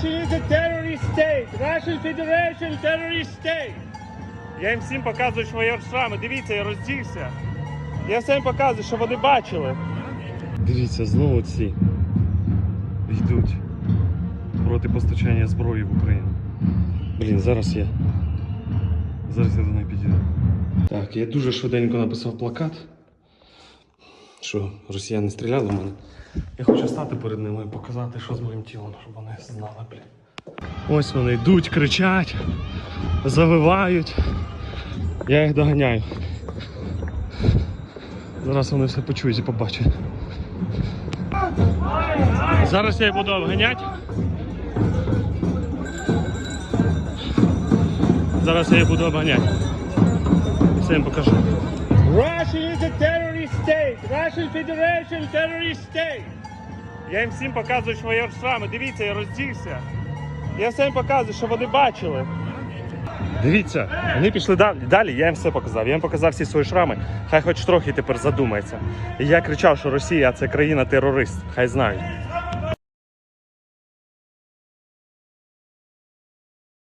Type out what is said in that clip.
Russia is a terrorist state. Russian Federation terrorist state. Я їм всім показую свої шрами. Дивіться, я роздівся. Я всім показую, що вони бачили. Дивіться, знову ці йдуть проти постачання зброї в Україну. Блін, зараз я. Зараз я до неї підійду. Так, я дуже швиденько написав плакат, що росіяни стріляли в мене. Я хочу стати перед ними і показати, що з моїм тілом, щоб вони знали, блін. Ось вони йдуть, кричать, завивають. Я їх доганяю. Зараз вони все почують і побачать. Зараз я їх буду обганяти. Зараз я їх буду обганяти. Все їм покажу. Russia is a terrorist state. Russian Federation terrorist state. Я їм всім показую свої шрами. Дивіться, я роздівся. Я всім показую, що вони бачили. Дивіться, вони пішли далі. Далі я їм все показав. Я їм показав всі свої шрами. Хай хоч трохи тепер задумається. І я кричав, що Росія це країна-терорист. Хай знають.